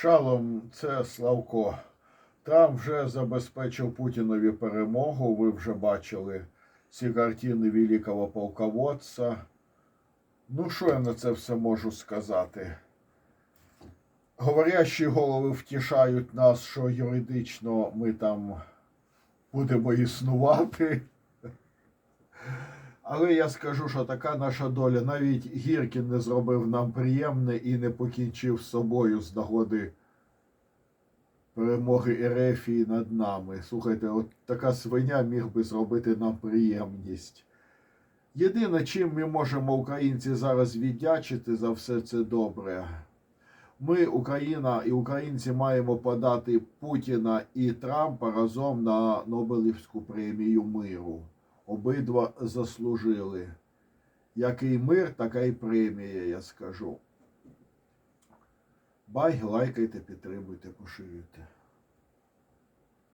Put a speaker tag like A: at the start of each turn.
A: Шалом, це Славко. Трамп вже забезпечив Путінові перемогу. Ви вже бачили ці картини великого полководця. Ну, що я на це все можу сказати? Говорящі голови втішають нас, що юридично ми там будемо існувати. Але я скажу, що така наша доля. Навіть Гіркін не зробив нам приємне і не покінчив з собою з нагоди перемоги Ерефії над нами. Слухайте, от така свиня міг би зробити нам приємність. Єдине, чим ми можемо українці зараз віддячити за все це добре. Ми, Україна і українці, маємо подати Путіна і Трампа разом на Нобелівську премію миру. Обидва заслужили. Який мир, така й премія, я скажу. Бай, лайкайте, підтримуйте, поширюйте.